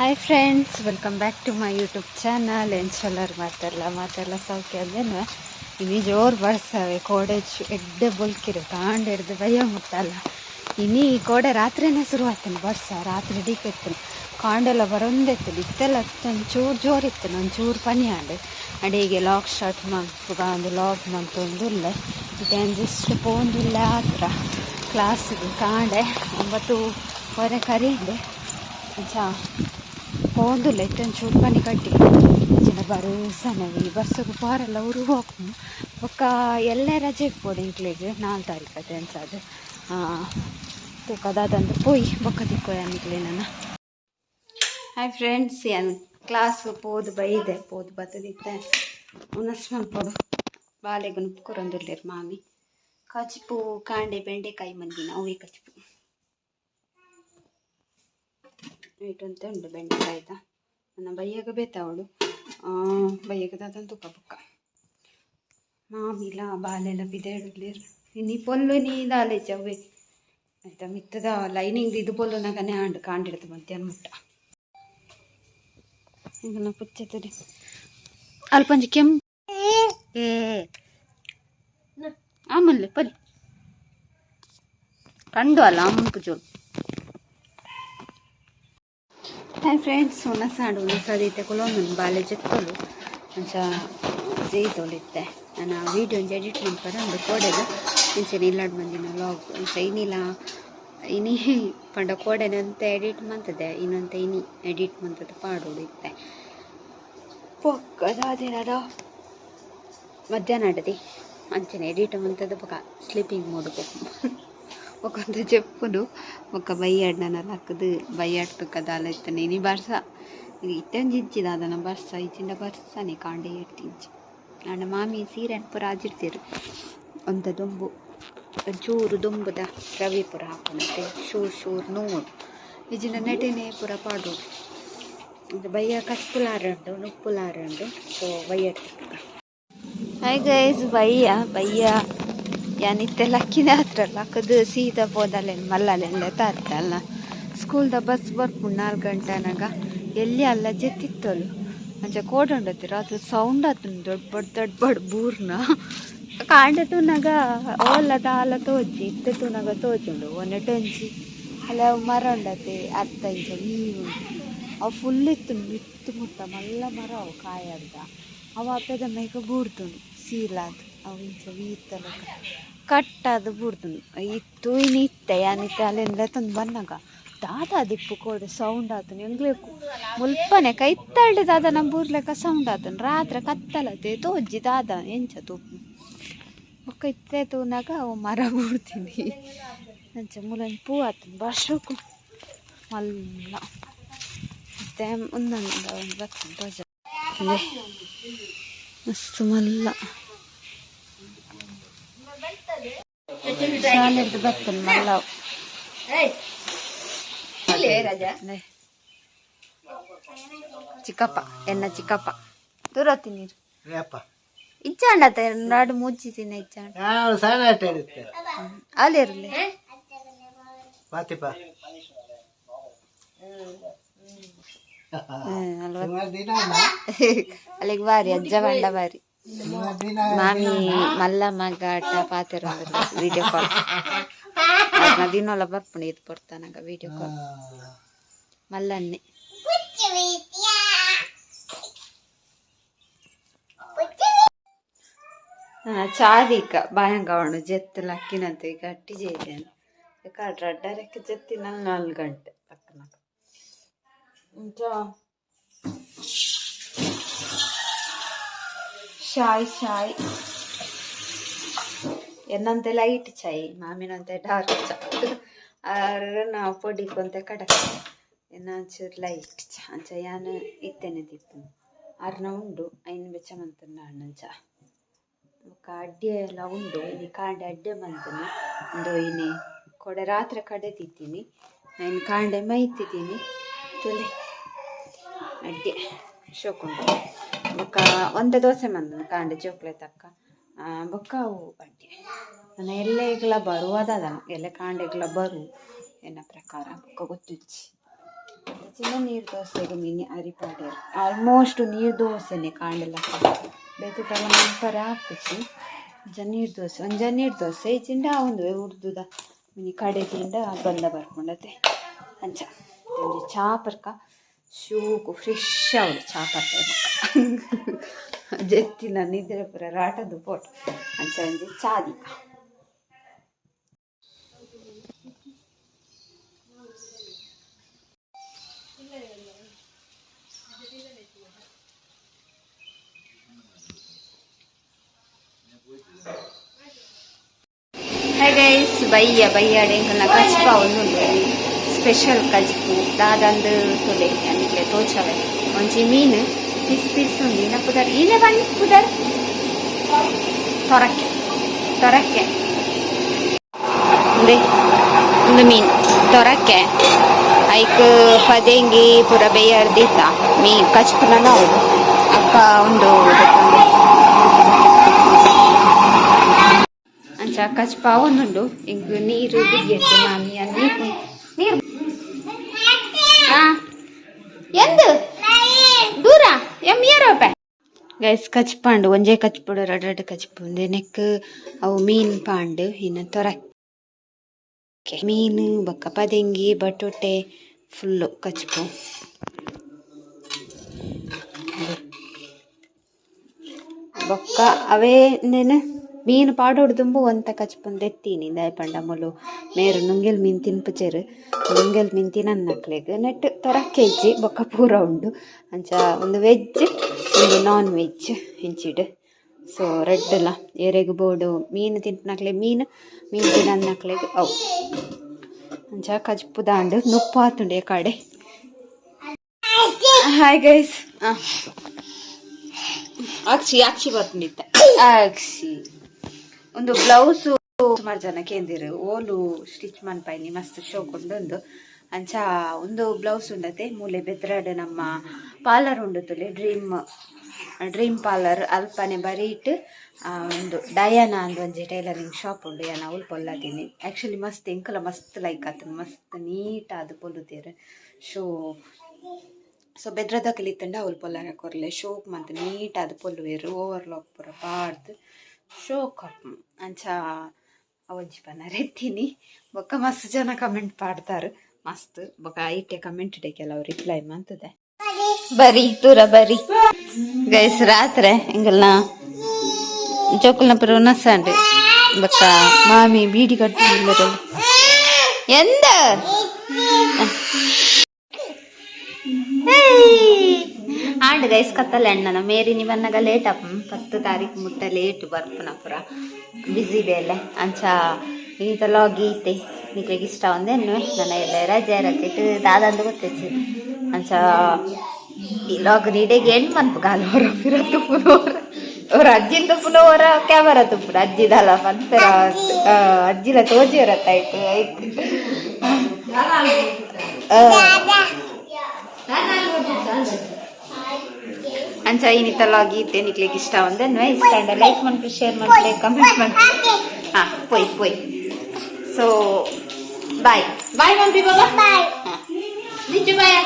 Hi friends welcome back to my YouTube channel ಎಂಚಲ್ಲರ್ ಮಾತೆಲ್ಲ ಮಾತೆಲ್ಲ ಸೌಖ್ಯ ಅದೇನು? ಇನಿ ಜೋರು ಬರ್ಸವೆ, ಕೋಡೆ ಎಡ್ಡೆ ಬುಲ್ಕಿರು ಕಾಂಡು ಹಿಡ್ದು ಭಯ ಮುಟ್ಟಲ್ಲ. ಇನಿ ಈ ಕೋಡೆ ರಾತ್ರಿನೇ ಶುರು ಆಯ್ತಾನೆ ಬರ್ಸ, ರಾತ್ರಿ ಡೀಕ್ ಕಾಂಡೆಲ್ಲ ಬರೊಂದಿತ್ತು ಇತ್ತೆಲ್ಲ ಒಂಚೂರು ಜೋರು ಇತ್ತು ಒಂಚೂರು ಪನಿ ಆಂಡೆ ಅಡಿಗೆ ಲಾಕ್ ಸ್ಟಾರ್ಟ್ ಮಂಪುಗ ಒಂದು ಲಾಕ್ ಮಂತೊಂದುಲ್ಲ ಜಸ್ಟ್ ಆ ಹತ್ರ ಕ್ಲಾಸಿಗೆ ಕಾಂಡೆ ಒಂಬತ್ತುವರೆ ಕರೀಂಡೆ ಚಾ. ಹೋಂದುಲ್ಲ ಇತ್ತೊಂಚೂರು ಪನಿ ಕಟ್ಟಿ. ಚಿನ್ನ ಬರುಸನವಿ ಬಸ್ಸಿಗೆ ಪಾರಲ್ಲ ಊರು ಹೋಗ್ನು ಒಕ್ಕ ಎಲ್ಲೇ ರಜೆ ಇಪ್ಪೋಡು ಇಂಕ್ಲಿಗೆ ನಾಲ್ಕು ತಾರೀಕು ಅದೇ ಅನ್ಸದು. ತೂಕದಾದಂದು ಪೋಯಿ ಬೊಕ್ಕ ತಿಕ್ಕೋಯ ಅನ್ಕ್ಲಿ ನಾನು. ಹಾಯ್ ಫ್ರೆಂಡ್ಸ್ ಏನು ಕ್ಲಾಸ್ ಪೋದು ಬೈದೆ ಪೋದು ಬತ್ತದಿತ್ತೆ. ಉನಸ್ ಮಲ್ಪೋಡು ಬಾಲೆಗೆ ನುಪ್ಕೊರೊಂದುಲ್ಲೇರು ಮಾಮಿ. ಕಚಿಪು, ಕಾಂಡೆ ಬೆಂಡೆಕಾಯಿ ಮಂದಿನ ಅವಿ ಕಚಿಪು. ಇಟ್ಟಂತೆ ಉಂಡು ಬೆಂಡೆಕಾಯ್ದ ನನ್ನ ಬೈಯಾಗ ಬೇತಾವಳು ಬಯ್ಯಾಗ ದಾದನ್ ತುಕ ಬುಕ್ಕ ಮಾಮಿಲ, ಬಾಲೆಲ್ಲ ಬಿದೇಡುಗ್ಲಿರ್ ನೀ ಪೊಲ್ಲು ನೀ ದಾಲೆ ಚವ್ವೆ. ಆಯ್ತಾ, ಮಿತ್ತದ ಲೈನಿಂಗ್ ಇದು ಪೊಲ್ಲು ನಗನೇ ಆಂಡ್ ಕಾಂಡಿಡ್ತು ಮಧ್ಯಾಹ್ನ ಮುಟ್ಟ. ಈಗ ನಾ ಪುಚ್ಚತಡಿ ಅಲ್ಪಂಜಿ ಏ ಆಮಲ್ಲೆ ಪರಿ ಕಂಡು ಅಲ್ಲ ಅಂಪು ಜೋಲು. ಹಾಯ್ ಫ್ರೆಂಡ್ಸ್ ಉನಸಾಡು ಉನಸಾದೈತೆ ನನ್ನ ಬಾಲೆ ಜೆತ್ತಲು ಒಂಚ ಜೈತೋಲಿತ್ತೆ ನಾನು ಆ ವೀಡಿಯೋ ಒಂಜಿ ಎಡಿಟ್ ಮಾಡ್ತಾರೆ, ಒಂದು ಕೋಡೆದು ಇಂಚೆ ಇಲ್ಲಾಡ್ ಬಂದಿನ ಲಾಗ್ ಇಂಚ ಇನಿಲ ಇನಿ ಪಂಡ ಕೋಡೆನಂತ ಎಡಿಟ್ ಮಾಡ್ತದೆ. ಇನ್ನೊಂತ ಇನಿ ಎಡಿಟ್ ಮಾಡ್ತದೆ ಪಾಡೋಡು ಇತ್ತೆ ಪೊಕ್ಕದಾದಿನದ ಮಧ್ಯಾಹ್ನ ಆಡದಿ ಅಂಚೆನೆ ಎಡಿಟ್ ಮಂತದ ಪಕ್ಕ ಸ್ಲೀಪಿಂಗ್ ಮೋಡ್ ಒಕ್ಕಂತ ಚೆಪ್ಪುಂಡು ಬೊಕ್ಕ ಬೈಯಾಡ್ನಲ್ಲ ಹಾಕದು ಬೈಯಾಡ್ತು ಕದಾಲ ಇತ್ತನೆ ನೀ ಬರ್ಸ ಇದು ಇತ್ತೊಂದು ಇಜ್ಜಿದ ಅದನ್ನು ಬರ್ಸ ಇಜ್ಜಿಂದ ಬರ್ಸನೆ ಕಾಂಡೆ ಇರ್ತಿಜ್ಜಿ ನನ್ನ ಮಾಮಿ ಸೀರೆ ಪುರ ಆಜಿರ್ತೀರು ಒಂದ ದುಂಬು ಚೂರು ದುಂಬುದ ರವಿ ಪುರ ಹಾಕೊಂಡೆ ಶೂರ್ ಶೂರ್ ನೋವು ಇಜ್ಜಿನ ನೆಟೆನೆ ಪುರ ಪಾಡು ಬಯ್ಯ ಕಸ್ಪುಲಾರಂಡು ನುಪ್ಪುಲಾರಂಡು ಸೊ ಬಯ್ಯ ಹಾಯ್ ಗೈಸ್ ಬಯ್ಯ ಬಯ್ಯ ಯಾನಿತ್ತೆ ಲಕ್ಕಿನ ಹತ್ರ ಲಕ್ಕದು ಸೀದಾ ಹೋದಲ್ಲೇನು ಮಲ್ಲಲೆಲ್ಲ ತಾತ್ತಲ್ಲ ಸ್ಕೂಲ್ದ ಬಸ್ ಬರ್ಪುಂಡು ನಾಲ್ಕು ಗಂಟೆನಾಗ ಎಲ್ಲಿ ಅಲ್ಲ ಜೆತ್ತಿತ್ತಲು. ಅಂಚ ಕೋಡೊಂಡತ್ತಿರ ಅದು ಸೌಂಡ್ ಆತನು ದೊಡ್ಡ ಬಡ್ ದೊಡ್ಡ ಬಡ್ ಬೂರ್ನ. ಕಾಂಡ ತೂನಾಗ ಓಲ ದಾಲ ತೋಜಿ ಇತ್ತೆ ತೂನಾಗ ತೋಜುಂಡು ಒನ್ನಟೊಂಜಿ ಅಲ್ಲ ಮರ ಉಂಡತೆ ಅರ್ಥ ಇಂಚ ನೀರು ಅವು ಫುಲ್ ಇತ್ತು ಮಿತ್ತು ಮುಟ್ಟ ಮಲ್ಲ ಮರ ಅವು ಕಾಯರ್ದ ಅವ ಅಪ್ಪದ ಮೇಗ ಬೂಡ್ತುಂಡು ಸೀಲಾದ ಅವು ಇಂಚ ಕಟ್ಟಾದು ಕಟ್ಟದು ಬುಡ್ದು ಇತ್ತು ಇನ್ನು ಇತ್ತೆ ಯಾನಿತ್ತೆ ಅಲ್ಲಿಂದ ತಂದು ಬನ್ನಾಗ ದಾದ ದಿಪ್ಪು ಕೋಡೆ ಸೌಂಡ್ ಆತನು. ಎಂಗ್ಲೆ ಮುಲ್ಪನೆ ಕೈತ್ತಳ್ಳಿ ದಾದ ನಮ್ಮ ಬೂರ್ಲೆಕ್ಕ ಸೌಂಡ್ ಆತನು. ರಾತ್ರಿ ಕತ್ತಲತೆ ತೋಜ್ಜಿ ದಾದ ಎಂಚ ತೂಪು. ಬೊಕ್ಕ ಇತ್ತೆ ತೂನಾಗ ಅವು ಮರ ಬೂಡ್ತೀನಿ. ಅಂಚ ಮುಲನ್ ಪೂ ಆತನು ಬರ್ಷಕು ಮಲ್ಲ. ಮತ್ತೆ ಒಂದೊಂದು ಒಂದು ಬರ್ತದೆ ಮಸ್ತ್ ಮಲ್ಲ. ಶಾಲೆದು ಬರ್ತೇನೆ ಮಲ್ಲ ಚಿಕ್ಕಪ್ಪ ಎನ್ನ ಚಿಕ್ಕಪ್ಪ. ದೂರ ನೀರು ಇಚ್ಚಾಂಡ ನಾಡು ಮುಚ್ಚಿ ತಿನ್ನ ಇಚ್ಚಾಂಡ ಅಲ್ಲಿ ಇರಲಿ ಬಾತಿಪ್ಪ ಅಲ್ಲಿಗೆ ಬಾರಿ ಅಜ್ಜ ಬಂಡ ಬಾರಿ ದಿನ ಮಾಮಿ ಮಲ್ಲ ಮಗ ಆಟ ಪಾತಿರ ವಿಡಿಯೋ ಕಾಲ್ ದಿನೊಲ್ಲ ಬರ್ಪುಂಡು ಇದು ಬರ್ತಾನಾಗ ವಿಡಿಯೋ ಕಾಲ್ ಮಲ್ಲನ್ನೆ ಚಾದಿಕ ಬಾಯಂಗವಣು ಜೆತ್ತು ಲಕ್ಕಿನಂತ ಈಗ ಅಟ್ಟಿ ಜೇದೇನು ಕಾಡ್ರ ಅಡ್ಡರಕ್ಕೆ ಜೆತ್ತಿನ ನಾಲ್ಕು ಗಂಟೆ ಲಕ್ಕನಾಗ ಶಾಯ್ ಶಾಯ್ ಎನ್ನಂತೆ ಲೈಟ್ ಚಾಯ್ ಮಾಮಿನಂತೆ ಡಾರ್ಕ್ ಚಾ ನಾವು ಪೊಡಿ ಕೊಂತ ಕಡಕ ಎನ್ನಂಚೂರು ಲೈಟ್ ಚಾ ಅಂಚ ಯಾನು ಇತ್ತೇನೆ ದಿಪ್ಪು ಅರ್ನ ಉಂಡು ಐನು ಬೆಚ್ಚ ಮಂತನ ಅಣ್ಣಂಚ ಬೊಕ್ಕ ಅಡ್ಡೆ ಎಲ್ಲ ಉಂಡು ಇನಿ ಕಾಂಡೆ ಅಡ್ಡೆ ಮಂತನ ಒಂದು ಇನಿ ಕೊಡೆ ರಾತ್ರಿ ಕಡೆ ತಿತ್ತೀನಿ ಐನು ಕಾಂಡೆ ಮೈತಿದ್ದೀನಿ ತುಲೆ ಅಡ್ಡೆ ಶೋಕುಂಡು ಬೊಕ್ಕ ಒಂದೆ ದೋಸೆ ಮಂದನ ಕಾಂಡೆ ಜೋಕ್ಲೆ ತಕ್ಕ ಬೊಕ್ಕ ಅವು ಅಡ್ಡೆ ನನ್ನ ಎಲ್ಲೆಗ್ಲ ಬರುವುದಾದ ಎಲ್ಲ ಕಾಂಡೆಗ್ಲ ಬರು. ಎನ್ನ ಪ್ರಕಾರ ಬೊಕ್ಕ ಗೊತ್ತಿಜ್ಜಿ ಚಿನ್ನ ನೀರು ದೋಸೆಗೆ ಮಿನಿ ಅರಿಪಾಡೆ ಆಲ್ಮೋಸ್ಟ್ ನೀರು ದೋಸೆನೆ ಕಾಂಡೆಲ್ಲ ಬೇಕಿತ್ತಲ್ಲ ಮಲ್ಪರ ಹಾಕಿಸಿ ನೀರ್ ದೋಸೆ. ಒಂಜ ನೀರ್ ದೋಸೆ. ಚಿಂಡ ಒಂದು ಉರ್ದುದ ಮಿನಿ ಕಡೆ ತಿಂಡ ಬಂದ ಬರ್ಕೊಂಡತೆ. ಅಂಚ. ಚಾ ಪರ್ಕ ಶೂಕು ಫ್ರೆಶ್ ಅವಳು ಚಾ ಪರ್ಕ ಜೆತ್ತಿನ ನಿದ್ರೆ ಪುರ ರಾಟದು ಪೋಟ್ ಅಂಚ ಒಂಜಿ ಚಾದಿ ಹಾಯ್ ಗೈಸ್ ಬಯ್ಯ ಬಯ್ಯಾಡೆ ಎಂಕಲ್ನ ಕಚ್ಪ ಒಂದುಂಡು ಸ್ಪೆಷಲ್ ಕಜ್ಪು ದಾದಂದು ತೊಲೆ ಅನಿಕೆ ತೋಚವೆ ಒಂಜಿ ಮೀನು ಪಿಸ್ ಪೀಸ್ ಮೀನ ಪುದರ್ ಈನೆ ಬನ್ನಿ ಪುದರ್ ತೊರಕ್ಕೆ ತೊರಕ್ಕೆ ಒಂದು ಮೀನು ತೊರಕ್ಕೆ ಐಕ್ ಪದೇಂಗಿ ಪೂರ ಬೇಯರ್ದಿತ್ತ ಮೀ ಕಚ್ಪುನ ನಾವು ಅಕ್ಕ ಒಂದು ಅಂಚ ಕಚ್ಪ ಒಂದುಂಡು ಇಂಕ್ ನೀರು ಬಿದ್ದಿತ್ತು ಮಾಮಿ ಆ ನೀರು ನೀರು ಹಾ ಎಂದು ದೂರ ಎಂ ರೂಪಾಯಿ ಗೈಸ್ ಒಂಜೆ ಒಂಜೇ ಕಚ್ಪುಡು, ರಡ್ ರಡ್ ಕಚ್ಪು. ಪುಂಡು ನೆಕ್ ಅವು ಮೀನ್ ಪಾಂಡು, ಇನ್ನು ತೊರಕ್ಕೆ. ಮೀನು, ಬೊಕ್ಕ ಪದೆಂಗಿ, ಬಟೋಟೆ, ಫುಲ್ಲು ಕಚ್ಪು. ಬೊಕ್ಕ ಅವೇ ನೇನು ಮೀನು ಪಾಡೋಡು ತುಂಬ ಒಂತ ಕಚ್ಪುಂದು ಎತ್ತೀನಿ ದಾಯಪಂಡ ಮುಲು, ಮೇರು ನುಂಗೆಲ್ ಮೀನ್ ತಿನ್ಪುಚೆರು. ನುಂಗೆಲ್ ಮೀನ್ ತಿನ್ನಕ್ಲೆಗ್ ನೆಟ್ ತೊರ ಕೆಜಿ ಬೊಕ್ಕ ಪೂರ ಉಂಡು. ಅಂಚ ಒಂದು ವೆಜ್ ಒಂದು ನಾನ್ ವೆಜ್ ಇಂಚಿಡ್ ಸೊ ರೆಡ್ಲ ಎರೆಗ್ ಬೋಡು ಮೀನು ತಿನ್ಪನಕ್ಲೆ ಮೀನು ಮೀನು ತಿನ್ನಕ್ಲೆ ಅವು. ಅಂಚ ದಾಂಡು ನುಪ್ಪ ಆತುಂಡು ಈ ಕಡೆ. ಹಾಯ್ ಗೈಸ್ ಅಕ್ಷಿ ಅಕ್ಷಿ ಬರ್ತಿದ್ದ. ಅಕ್ಷಿ ಒಂದು ಬ್ಲೌಸ್ ಸುಮಾರು ಜನ ಕೇಂದಿರು ಓಲು ಸ್ಟಿಚ್ ಮನ್ಪೈನಿ ಮಸ್ತ್ ಶೋಕೊಂಡೊಂದು ಅಂಚ ಒಂದು ಬ್ಲೌಸ್ ಉಂಡತೆ, ಮೂಲೆ ಬೆದ್ರಾಡ್ ನಮ್ಮ ಪಾರ್ಲರ್ ಉಂಡು ತುಲೆ ಡ್ರೀಮ್ ಡ್ರೀಮ್ ಪಾರ್ಲರ್ ಅಲ್ಪನೆ ಬರೀಟ್ ಒಂದು ಡಯಾನ ಅಂದ್ ಒಂಜಿ ಟೈಲರಿಂಗ್ ಶಾಪ್ ಉಂಡು ಯಾನ ಅವಳು ಪೊಲ್ಲತೀನಿ. ಆ್ಯಕ್ಚುಲಿ ಮಸ್ತ್, ಎಂಕಲ ಮಸ್ತ್ ಲೈಕ್ ಆತ ಮಸ್ತ್ ನೀಟ್ ಆದ್ ಪೊಲ್ಲುತ್ತೇರು ಶೋ ಸೊ ಬೆದ್ರದ ಕಲಿತಂಡ ಅವ್ಲು ಪೊಲ್ಲರ ಕೊರ್ಲೆ. ಶೋಕ್ ಮಂತ್ ನೀಟ್ ಆದ್ ಓವರ್ ಲಾಕ್ ಪುರ ಪಾಡ್ದು. ಶೋಕ್ ಅಂಚ ಅವಜ್ಜಿ ಬನ ರೆತ್ತೀನಿ. ಬೊಕ್ಕ ಮಸ್ತ್ ಜನ ಕಮೆಂಟ್ ಪಾಡ್ತಾರೆ. ಮಸ್ತ್. ಬೊಕ ಐಟೆ ಕಮೆಂಟ್ ಡೆ ಕೆಲವು ರಿಪ್ಲೈ ಮಾಡ್ತದೆ. ಬರಿ. ದೂರ ಬರಿ. ಗೈಸ್ ರಾತ್ರೆ ಹಿಂಗಲ್ನ? ಜೋಕುಲ್ನ ಪುರ ನಸಂಡು ಬೊಕ್ಕ ಮಾಮಿ ಬೀಡಿ ಕಟ್ಟು ಎಂದ? ಆಂಡ್ ಗೈಸ್ ಕತ್ತಲ್ಲ ಅಣ್ಣನ ಮೇರಿ ಬನ್ನಾಗ ಲೇಟ್ ಅಪ್ಪ. ಹತ್ತು ತಾರೀಕು ಮುಟ್ಟ ಲೇಟ್ ಬರ್ಪುನ ಪುರ. ಬಿಸಿ ಬೇಲೆ. ಅಂಚ ಈತ ಲಾಗ್ ಈತೆ ನಿಕ್ಲೆಗೆ ಇಷ್ಟ ಒಂದೇನು ನನ್ನ ಎಲ್ಲ ರಜೆ ರಜೆ ದಾದಂದು ಗೊತ್ತೈತಿ. ಅಂಚ, ಈ ಲಾಗ್ ನೀಡೆಗೆ ಎಂಟು ಮನ್ಪು ಕಾಲು ಹೊರ ತುಪ್ಪುನವರ ಅವ್ರ ಅಜ್ಜಿನ ತುಪ್ಪುನ ಹೊರ ಕ್ಯಾಮರಾ ತುಪ್ಪುನ ಅಜ್ಜಿದಲ್ಲ ಮಂತರ ಅಜ್ಜಿಲ ತೋಜಿಯರತ್ತ ಆಯ್ತು ಅಂಚ ಇನ್ನಿತಲಾಗಿ ಇತ್ತೆ ನಿಕ್ಲಿಗೆ ಇಷ್ಟ ಒಂದೇ ಇಷ್ಟ ಲೈಕ್ ಮಾಡ್ಬಿಟ್ಟು ಶೇರ್ ಮಾಡ್ಬಿಟ್ಟು ಕಮೆಂಟ್ ಮಾಡಿ ಹಾ, ಪೋಯ್ ಪೋಯ್. सो बाय बाय मम्मी बाबा बाय नीचे बाय